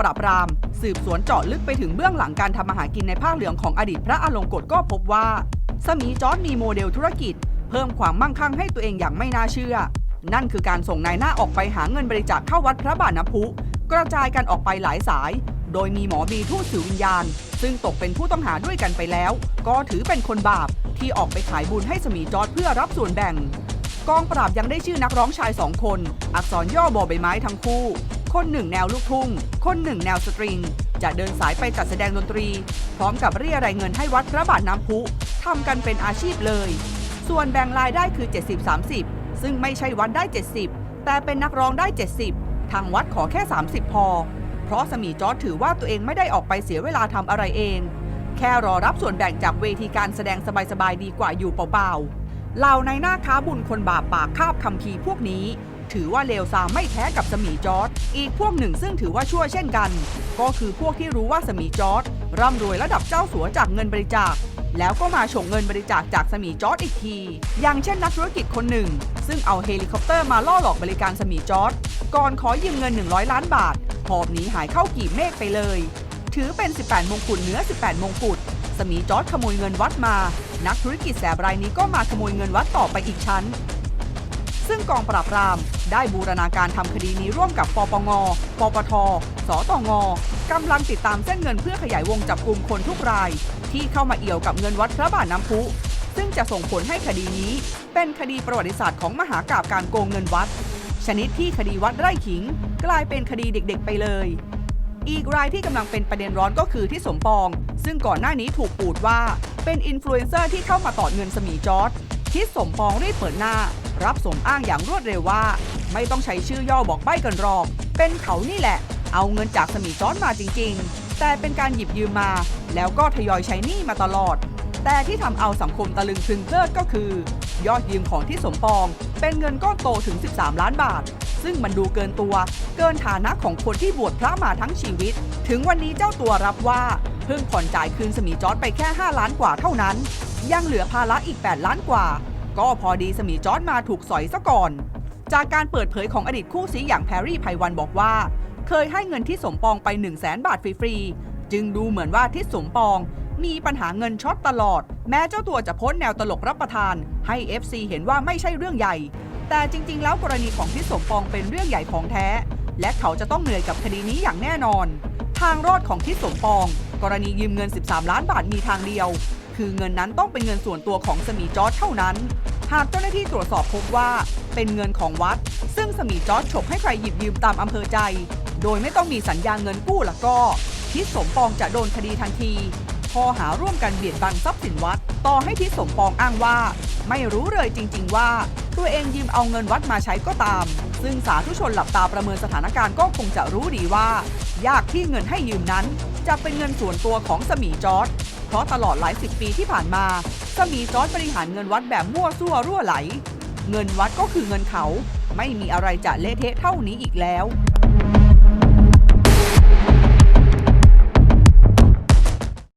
ปราบปราม สืบสวนเจาะลึกไปถึงเบื้องหลังการทำมาหากินในผ้าเหลืองของอดีตพระอลงกฎก็พบว่า สมีจอร์ดมีโมเดลธุรกิจ เพิ่มความมั่งคั่งให้ตัวเองอย่างไม่น่าเชื่อ นั่นคือการส่งนายหน้าออกไปหาเงินบริจาคเข้าวัดพระบาทน้ำพุ กระจายกันออกไปหลายสาย โดยมีหมอบีทูตสื่อวิญญาณ ซึ่งตกเป็นผู้ต้องหาด้วยกันไปแล้ว ก็ถือเป็นคนบาปที่ออกไปขายบุญให้สมีจอร์ดเพื่อรับส่วนแบ่งกองปราบยังได้ชื่อนักร้องชายสองคน อักษรย่อบอใบไม้ทั้งคู่ คนหนึ่งแนวลูกทุ่ง คนหนึ่งแนวสตริง จะเดินสายไปจัดแสดงดนตรี พร้อมกับเรียรายเงินให้วัดพระบาทน้ำพุทำกันเป็นอาชีพเลย ส่วนแบ่งรายได้คือ 70-30 ซึ่งไม่ใช่วัดได้ 70 แต่เป็นนักร้องได้ 70 ทางวัดขอแค่ 30 พอ เพราะสมีจอร์ดถือว่าตัวเองไม่ได้ออกไปเสียเวลาทำอะไรเอง แค่รอรับส่วนแบ่งจากเวทีการแสดงสบายๆดีกว่าอยู่เปล่าๆเหล่าในหน้าค้าบุญคนบาปปากคาบคำพีพวกนี้ ถือว่าเลวซามไม่แพ้กับสมีจอร์ดอีกพวกหนึ่งซึ่งถือว่าชั่วเช่นกัน ก็คือพวกที่รู้ว่าสมีจอร์ดร่ำรวยระดับเจ้าสัวจากเงินบริจาค แล้วก็มาฉงเงินบริจาคจากสมีจอร์ดอีกที อย่างเช่นนักธุรกิจคนหนึ่ง ซึ่งเอาเฮลิคอปเตอร์มาล่อหลอกบริการสมีจอร์ดก่อนขอยืมเงิน 100 ล้านบาทหอบหนีหายเข้ากีบเมฆไปเลย ถือเป็น 18 มงกุฎเนื้อ 18 มงกุฎสมีจอร์ดขโมยเงินวัดมา นักธุรกิจแสบรายนี้ก็มาขโมยเงินวัดต่อไปอีกชั้น ซึ่งกองปราบปรามได้บูรณาการทำคดีนี้ร่วมกับปปง ปปท สตงกำลังติดตามเส้นเงินเพื่อขยายวงจับกลุ่มคนทุกราย ที่เข้ามาเอี่ยวกับเงินวัดพระบาทน้ำพุ ซึ่งจะส่งผลให้คดีนี้ เป็นคดีประวัติศาสตร์ของมหากาบการโกงเงินวัด ชนิดที่คดีวัดไร่ขิง กลายเป็นคดีเด็กๆ ไปเลย อีกรายที่กำลังเป็นประเด็นร้อนก็คือที่สมปอง ซึ่งก่อนหน้านี้ถูกปูดว่าเป็นอินฟลูเอนเซอร์ที่เข้ามาต่อเงินสมีจอร์ดทิศสมปองรีบเปิดหน้า รับสมอ้างอย่างรวดเร็วว่า ไม่ต้องใช้ชื่อย่อบอกใบ้กันหรอก เป็นเขานี่แหละ เอาเงินจากสมีจอร์ดมาจริง ๆ แต่เป็นการหยิบยืมมา แล้วก็ทยอยใช้หนี้มาตลอด แต่ที่ทำเอาสังคมตะลึงพึงเพลิดก็คือ ยอดยืมของที่สมปอง เป็นเงินก้อนโตถึง 13 ล้านบาท ซึ่งมันดูเกินตัว เกินฐานะของคนที่บวชพระมาทั้งชีวิต ถึงวันนี้เจ้าตัวรับว่าเพิ่งผ่อนจ่ายคืนสมีจอร์ดไปแค่ 5 ล้านกว่าเท่านั้น ยังเหลือภาระอีก 8 ล้านกว่า ก็พอดีสมีจอร์ดมาถูกสอยซะก่อน จากการเปิดเผยของอดีตคู่ซีอย่างแพรรี่ไพวันบอกว่า เคยให้เงินที่สมปองไป 1 0 0 0 0แบาทฟรีๆ จึงดูเหมือนว่าทิศสมปองมีปัญหาเงินช็อตตลอด แม้เจ้าตัวจะพ้นแนวตลกรับประทาน ให้ FC เห็นว่าไม่ใช่เรื่องใหญ่ แต่จริง ๆ แล้วกรณีของทิศสมปองเป็นเรื่องใหญ่ของแท้ และเขาจะต้องเหนื่อยกับคดีนี้อย่างแน่นอน ทางรอดของทิศสมปอง กรณียืมเงิน 13 ล้านบาทมีทางเดียว คือเงินนั้นต้องเป็นเงินส่วนตัวของสมีจอร์ดเท่านั้น หากเจ้าหน้าที่ตรวจสอบพบว่าเป็นเงินของวัด ซึ่งสมีจอร์ดฉกให้ใครหยิบยืมตามอำเภอใจ โดยไม่ต้องมีสัญญาเงินกู้ละก็ทิศสมปองจะโดนคดีทันทีข้อหาร่วมกันเบียดบังทรัพย์สินวัด ต่อให้ทิศสมปองอ้างว่า ไม่รู้เลยจริง ๆ ว่า ตัวเองยืมเอาเงินวัดมาใช้ก็ตาม ซึ่งสาธุชนหลับตาประเมินสถานการณ์ก็คงจะรู้ดีว่า ยากที่เงินให้ยืมนั้น จะเป็นเงินส่วนตัวของสมีจอร์ด ราะตลอดหลายสิบปีที่ผ่านมาสมีจอร์ดบริหารเงินวัดแบบมั่วซั่วรั่วไหล เงินวัดก็คือเงินเขา ไม่มีอะไรจะเละเทะเท่านี้อีกแล้ว